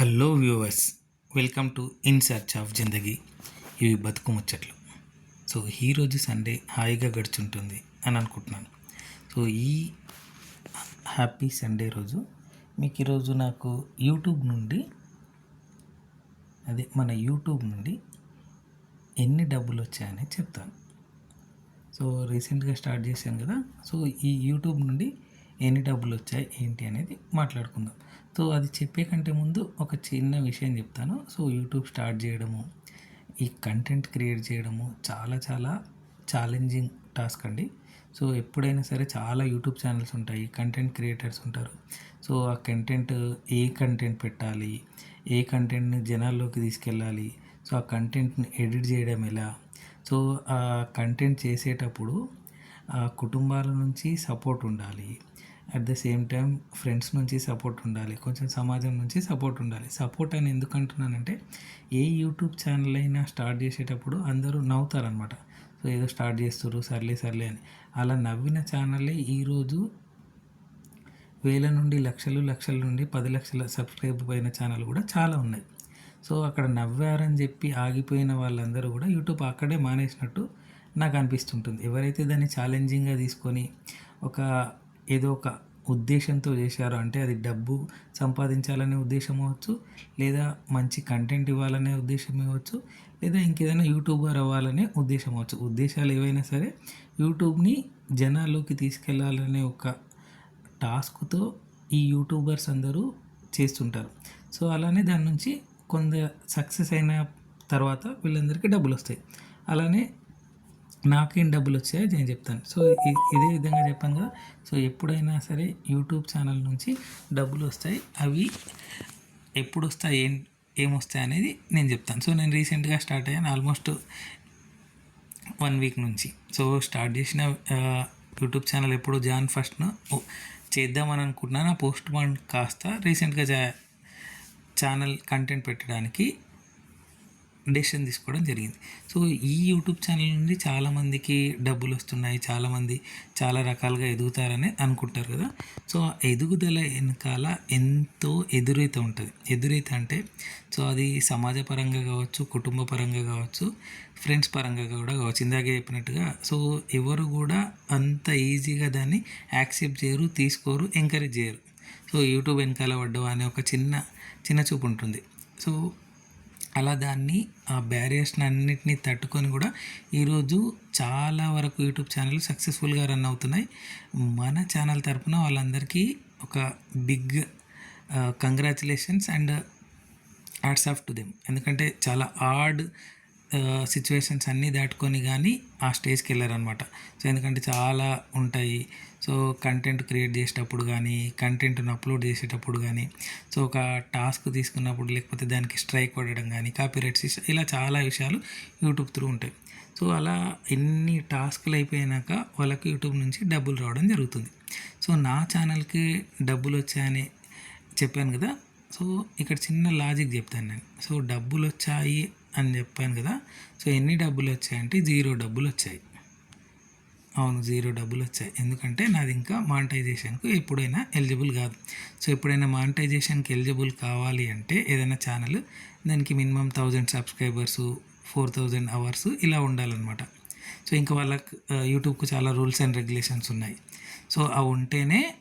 Hello viewers welcome to in search of Zindagi. ఇవి బతుకు ముచ్చట్లు. సో ఈరోజు సండే హాయిగా గడుచుంటుంది అని అనుకుంటున్నాను. సో ఈ హ్యాపీ సండే రోజు మీకు ఈరోజు నాకు యూట్యూబ్ నుండి అదే మన యూట్యూబ్ నుండి ఎన్ని డబ్బులు వచ్చాయని చెప్తాను. సో రీసెంట్గా స్టార్ట్ చేశాను కదా. సో ఈ యూట్యూబ్ నుండి ఎన్ని డబ్బులు వచ్చాయి ఏంటి అనేది మాట్లాడుకుందాం. సో అది చెప్పే కంటే ముందు ఒక చిన్న విషయం చెప్తాను. సో యూట్యూబ్ స్టార్ట్ చేయడము ఈ కంటెంట్ క్రియేట్ చేయడము చాలా చాలా ఛాలెంజింగ్ టాస్క్ అండి. సో ఎప్పుడైనా సరే చాలా యూట్యూబ్ ఛానల్స్ ఉంటాయి కంటెంట్ క్రియేటర్స్ ఉంటారు. సో ఆ కంటెంట్ ఏ కంటెంట్ పెట్టాలి ఏ కంటెంట్ని జనాల్లోకి తీసుకెళ్ళాలి సో ఆ కంటెంట్ని ఎడిట్ చేయడం ఎలా? సో ఆ కంటెంట్ చేసేటప్పుడు ఆ కుటుంబాల నుంచి సపోర్ట్ ఉండాలి at the same time friends నుంచి సపోర్ట్ ఉండాలి. కొంచెం సమాజం నుంచి సపోర్ట్ ఉండాలి. సపోర్ట్ అని ఎందుకు అంటున్నానంటే ఏ యూట్యూబ్ ఛానల్ అయినా స్టార్ట్ చేసేటప్పుడు అందరూ నవ్వుతారనమాట సో ఏదో స్టార్ట్ చేస్తారు సర్లే సర్లే అని. అలా నవ్విన ఛానల్లే ఈరోజు వేల నుండి లక్షలు లక్షల నుండి పది లక్షల సబ్స్క్రైబ్ అయిన ఛానల్ కూడా చాలా ఉన్నాయి. సో అక్కడ నవ్వారని చెప్పి ఆగిపోయిన వాళ్ళందరూ కూడా యూట్యూబ్ అక్కడే మానేసినట్టు నాకు అనిపిస్తుంటుంది. ఎవరైతే దాన్ని ఛాలెంజింగ్గా తీసుకొని ఒక ఏదో ఒక ఉద్దేశంతో చేశారు. అంటే అది డబ్బు సంపాదించాలనే ఉద్దేశం అవ్వచ్చు లేదా మంచి కంటెంట్ ఇవ్వాలనే ఉద్దేశం ఇవ్వచ్చు లేదా ఇంకేదైనా యూట్యూబర్ అవ్వాలనే ఉద్దేశం అవ్వచ్చు. ఉద్దేశాలు ఏవైనా సరే యూట్యూబ్ని జనాల్లోకి తీసుకెళ్ళాలనే ఒక టాస్క్తో ఈ యూట్యూబర్స్ అందరూ చేస్తుంటారు. సో అలానే దాని నుంచి కొంత సక్సెస్ అయిన తర్వాత వీళ్ళందరికీ డబ్బులు వస్తాయి అలానే నాకేం డబ్బులు వచ్చాయో నేను చెప్తాను. సో ఇదే విధంగా చెప్పాను కదా. సో ఎప్పుడైనా సరే యూట్యూబ్ ఛానల్ నుంచి డబ్బులు వస్తాయి అవి ఎప్పుడు వస్తాయి ఏం ఏమొస్తాయి అనేది నేను చెప్తాను. సో నేను రీసెంట్గా స్టార్ట్ అయ్యాను ఆల్మోస్ట్ వన్ వీక్ నుంచి. సో స్టార్ట్ చేసిన యూట్యూబ్ ఛానల్ ఎప్పుడు జాన్ ఫస్ట్ను చేద్దామని అనుకుంటున్నాను. ఆ పోస్ట్ మార్న్ కాస్త రీసెంట్గా ఛానల్ కంటెంట్ పెట్టడానికి డెసిషన్ తీసుకోవడం జరిగింది. సో ఈ యూట్యూబ్ ఛానల్ నుండి చాలామందికి డబ్బులు వస్తున్నాయి చాలామంది చాలా రకాలుగా ఎదుగుతారని అనుకుంటారు కదా. సో ఆ ఎదుగుదల వెనకాల ఎంతో ఎదురైత ఉంటుంది. ఎదురైతే అంటే సో అది సమాజ పరంగా కావచ్చు కుటుంబ పరంగా కావచ్చు ఫ్రెండ్స్ పరంగా కూడా కావచ్చు. ఇందాకే చెప్పినట్టుగా సో ఎవరు కూడా అంత ఈజీగా దాన్ని యాక్సెప్ట్ చేయరు తీసుకోరు ఎంకరేజ్ చేయరు. సో యూట్యూబ్ వెనకాల పడ్డం అనే ఒక చిన్న చిన్న చూపు ఉంటుంది. సో అలా దాన్ని ఆ బ్యారియర్స్ని అన్నిటినీ తట్టుకొని కూడా ఈరోజు చాలా వరకు యూట్యూబ్ ఛానల్ సక్సెస్ఫుల్గా రన్ అవుతున్నాయి. మన ఛానల్ తరపున వాళ్ళందరికీ ఒక big congratulations and hats off to them ఎందుకంటే చాలా ఆడ్ సిచ్యువేషన్స్ అన్నీ దాటుకొని కానీ ఆ స్టేజ్కి వెళ్ళారనమాట సో ఎందుకంటే చాలా ఉంటాయి. సో కంటెంట్ క్రియేట్ చేసేటప్పుడు కానీ కంటెంట్ను అప్లోడ్ చేసేటప్పుడు కానీ సో ఒక టాస్క్ తీసుకున్నప్పుడు లేకపోతే దానికి స్ట్రైక్ పడడం కానీ కాపీరైట్స్ ఇలా చాలా విషయాలు యూట్యూబ్ త్రూ ఉంటాయి. సో అలా ఎన్ని టాస్క్లు అయిపోయినాక వాళ్ళకి యూట్యూబ్ నుంచి డబ్బులు రావడం జరుగుతుంది. సో నా ఛానల్కి డబ్బులు వచ్చాయని చెప్పాను కదా. సో ఇక్కడ చిన్న లాజిక్ చెప్తాను నేను. సో డబ్బులు వచ్చాయి అని చెప్పాను కదా. సో ఎన్ని డబ్బులు వచ్చాయంటే జీరో డబ్బులు వచ్చాయి. అవును జీరో డబ్బులు వచ్చాయి. ఎందుకంటే నాది ఇంకా మానిటైజేషన్కు ఎప్పుడైనా ఎలిజిబుల్ కాదు. సో ఎప్పుడైనా మానిటైజేషన్కి ఎలిజిబుల్ కావాలి అంటే ఏదైనా ఛానల్ దానికి minimum thousand subscribers four thousand hours ఇలా ఉండాలన్నమాట. సో ఇంకా వాళ్ళకి యూట్యూబ్కు చాలా రూల్స్ అండ్ రెగ్యులేషన్స్ ఉన్నాయి. సో అవి ఉంటేనే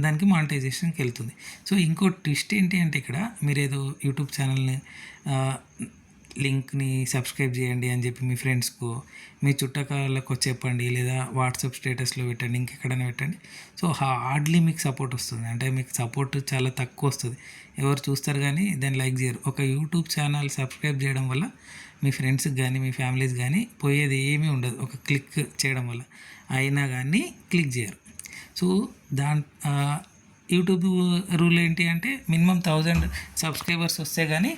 దానికి మానిటైజేషన్కి వెళ్తుంది. సో ఇంకో ట్విస్ట్ ఏంటి అంటే ఇక్కడ మీరు ఏదో యూట్యూబ్ ఛానల్ని లింక్ని సబ్స్క్రైబ్ చేయండి అని చెప్పి మీ ఫ్రెండ్స్కు మీ చుట్టకాలకు చెప్పండి లేదా వాట్సాప్ స్టేటస్లో పెట్టండి ఇంకెక్కడైనా పెట్టండి. సో హార్డ్లీ మీకు సపోర్ట్ వస్తుంది. అంటే మీకు సపోర్ట్ చాలా తక్కువ వస్తుంది. ఎవరు చూస్తారు కానీ దాన్ని లైక్ చేయరు. ఒక యూట్యూబ్ ఛానల్ సబ్స్క్రైబ్ చేయడం వల్ల మీ ఫ్రెండ్స్కి కానీ మీ ఫ్యామిలీస్ కానీ పోయేది ఏమీ ఉండదు. ఒక క్లిక్ చేయడం వల్ల అయినా కానీ క్లిక్ చేయరు. సో దాని యూట్యూబ్ రూల్ ఏంటి అంటే మినిమం థౌజండ్ సబ్స్క్రైబర్స్ వస్తే కానీ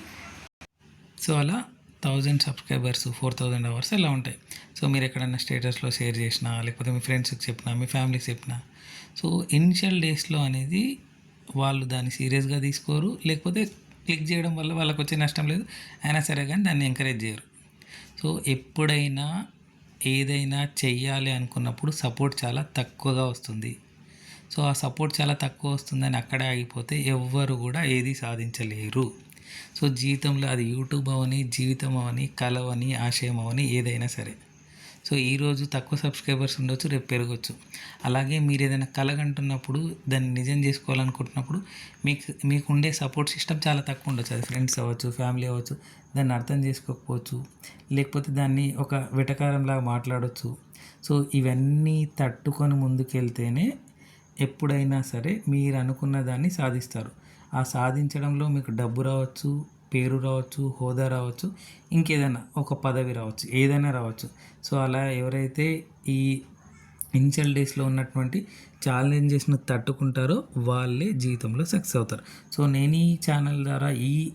సో అలా thousand subscribers four thousand hours అలా ఉంటాయి. సో మీరు ఎక్కడైనా స్టేటస్లో షేర్ చేసినా లేకపోతే మీ ఫ్రెండ్స్కి చెప్పినా మీ ఫ్యామిలీకి చెప్పినా సో ఇనిషియల్ డేస్లో అనేది వాళ్ళు దాన్ని సీరియస్గా తీసుకోరు. లేకపోతే క్లిక్ చేయడం వల్ల వాళ్ళకి వచ్చే నష్టం లేదు. అయినా సరే కానీ దాన్ని ఎంకరేజ్ చేయరు. సో ఎప్పుడైనా ఏదైనా చెయ్యాలి అనుకున్నప్పుడు సపోర్ట్ చాలా తక్కువగా వస్తుంది. సో ఆ సపోర్ట్ చాలా తక్కువ వస్తుందని అక్కడే ఆగిపోతే ఎవ్వరు కూడా ఏది సాధించలేరు. సో జీవితంలో అది యూట్యూబ్ అవని జీవితం అవని కల అవని ఆశయం అవని ఏదైనా సరే. సో ఈరోజు తక్కువ సబ్స్క్రైబర్స్ ఉండొచ్చు రేపు పెరగచ్చు. అలాగే మీరు ఏదైనా కలగంటున్నప్పుడు దాన్ని నిజం చేసుకోవాలనుకుంటున్నప్పుడు మీకు మీకు ఉండే సపోర్ట్ సిస్టమ్ చాలా తక్కువ ఉండొచ్చు. అది ఫ్రెండ్స్ అవ్వచ్చు ఫ్యామిలీ అవ్వచ్చు దాన్ని అర్థం చేసుకోకపోవచ్చు లేకపోతే దాన్ని ఒక వెటకారంలాగా మాట్లాడవచ్చు సో ఇవన్నీ తట్టుకొని ముందుకెళ్తేనే ఎప్పుడైనా సరే మీరు అనుకున్న దాన్ని సాధిస్తారు. ఆ సాధించడంలో మీకు డబ్బు రావచ్చు పేరు రావచ్చు హోదా రావచ్చు ఇంకేదైనా ఒక పదవి రావచ్చు ఏదైనా రావచ్చు. సో అలా ఎవరైతే ఈ ఇనిషియల్ డేస్లో ఉన్నటువంటి ఛాలెంజెస్ను తట్టుకుంటారో వాళ్ళే జీవితంలో సక్సెస్ అవుతారు. సో నేను ఈ ఛానల్ ద్వారా ఈ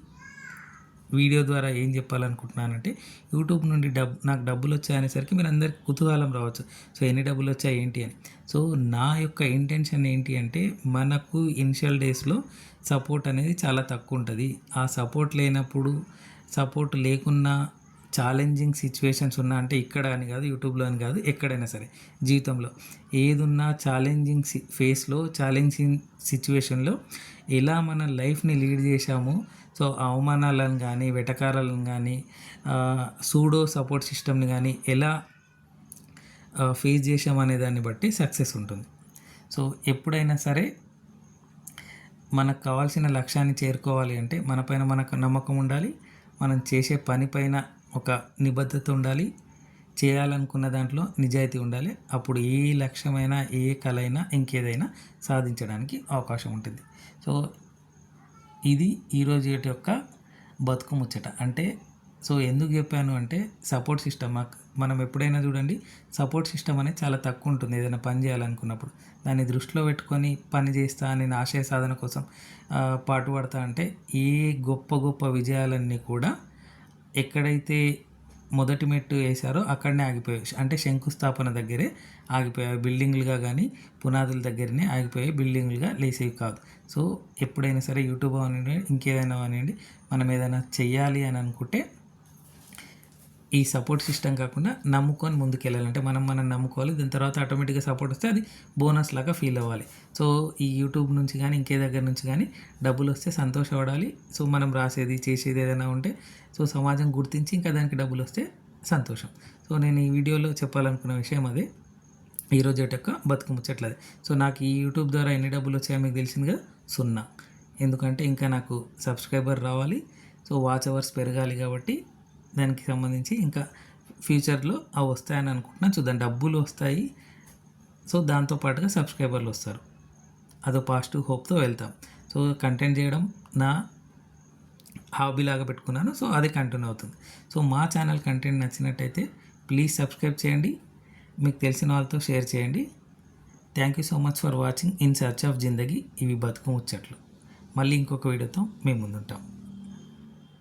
వీడియో ద్వారా ఏం చెప్పాలనుకుంటున్నానంటే యూట్యూబ్ నుండి డబ్ నాకు డబ్బులు వచ్చాయనేసరికి మీరు అందరికి కుతూహలం రావచ్చు. సో ఎన్ని డబ్బులు వచ్చాయి ఏంటి అని. సో నా యొక్క ఇంటెన్షన్ ఏంటి అంటే మనకు ఇనిషియల్ డేస్లో సపోర్ట్ అనేది చాలా తక్కువ ఉంటుంది. ఆ సపోర్ట్ లేనప్పుడు సపోర్ట్ లేకున్నా ఛాలెంజింగ్ సిచ్యువేషన్స్ ఉన్నా అంటే ఇక్కడ అని కాదు యూట్యూబ్లో అని కాదు ఎక్కడైనా సరే జీవితంలో. ఏదున్నా ఛాలెంజింగ్ ఫేస్లో ఛాలెంజింగ్ సిచ్యువేషన్లో ఎలా మన లైఫ్ని లీడ్ చేశామో సో అవమానాలను కానీ వెటకారాలను కానీ సూడో సపోర్ట్ సిస్టమ్ని కానీ ఎలా ఫేస్ చేసామనే దాన్ని బట్టి సక్సెస్ ఉంటుంది. సో ఎప్పుడైనా సరే మనకు కావాల్సిన లక్ష్యాన్ని చేరుకోవాలి అంటే మనపైన మనకు నమ్మకం ఉండాలి మనం చేసే పని పైన ఒక నిబద్ధత ఉండాలి. చేయాలనుకున్న దాంట్లో నిజాయితీ ఉండాలి. అప్పుడు ఏ లక్ష్యమైనా ఏ కళ అయినా ఇంకేదైనా సాధించడానికి అవకాశం ఉంటుంది. సో ఇది ఈరోజు యొక్క బతుకు ముచ్చట. అంటే సో ఎందుకు చెప్పాను అంటే సపోర్ట్ సిస్టమ్ మనం ఎప్పుడైనా చూడండి సపోర్ట్ సిస్టమ్ అనేది చాలా తక్కువ ఉంటుంది ఏదైనా పని చేయాలనుకున్నప్పుడు. దాన్ని దృష్టిలో పెట్టుకొని పని చేస్తా నేను ఆశయ సాధన కోసం పాటుపడతా అంటే ఏ గొప్ప గొప్ప విజయాలన్నీ కూడా ఎక్కడైతే మొదటి మెట్టు వేశారో అక్కడనే ఆగిపోయాయి. అంటే శంకుస్థాపన దగ్గరే ఆగిపోయాయి. బిల్డింగ్లుగా కానీ పునాదుల దగ్గరనే ఆగిపోయాయి. బిల్డింగ్లుగా లేసేవి కాదు. సో ఎప్పుడైనా సరే యూట్యూబ్ అవనివ్వండి ఇంకేదైనా అవనివ్వండి మనం ఏదైనా చెయ్యాలి అని అనుకుంటే ఈ సపోర్ట్ సిస్టమ్ కాకుండా నమ్ముకొని ముందుకు వెళ్ళాలంటే మనం మనం నమ్ముకోవాలి. దాని తర్వాత ఆటోమేటిక్గా సపోర్ట్ వస్తే అది బోనస్ లాగా ఫీల్ అవ్వాలి. సో ఈ యూట్యూబ్ నుంచి కానీ ఇంకే దగ్గర నుంచి కానీ డబ్బులు వస్తే సంతోషపడాలి. సో మనం రాసేది చేసేది ఏదైనా ఉంటే సో సమాజం గుర్తించి ఇంకా దానికి డబ్బులు వస్తే సంతోషం. సో నేను ఈ వీడియోలో చెప్పాలనుకున్న విషయం అదే. ఈరోజు యొక్క బతుకు ముచ్చట్లది. సో నాకు ఈ యూట్యూబ్ ద్వారా ఎన్ని డబ్బులు వచ్చాయో మీకు తెలిసిందిగా సున్నా. ఎందుకంటే ఇంకా నాకు సబ్స్క్రైబర్ రావాలి. సో వాచ్ అవర్స్ పెరగాలి కాబట్టి దానికి సంబంధించి ఇంకా ఫ్యూచర్లో అవి వస్తాయని అనుకుంటున్నాను చూద్దాం. డబ్బులు వస్తాయి. సో దాంతోపాటుగా సబ్స్క్రైబర్లు వస్తారు. అదో పాజిటివ్ హోప్తో వెళ్తాం. సో కంటెంట్ చేయడం నా హాబీ లాగా పెట్టుకున్నాను. సో అది కంటిన్యూ అవుతుంది. సో మా ఛానల్ కంటెంట్ నచ్చినట్టయితే ప్లీజ్ సబ్స్క్రైబ్ చేయండి. మీకు తెలిసిన వాళ్ళతో షేర్ చేయండి. Thank you so much for watching. In search of Zindagi. ఇవి బతుకు ముచ్చట్లు. మళ్ళీ ఇంకొక వీడియోతో మేము ముందుంటాం.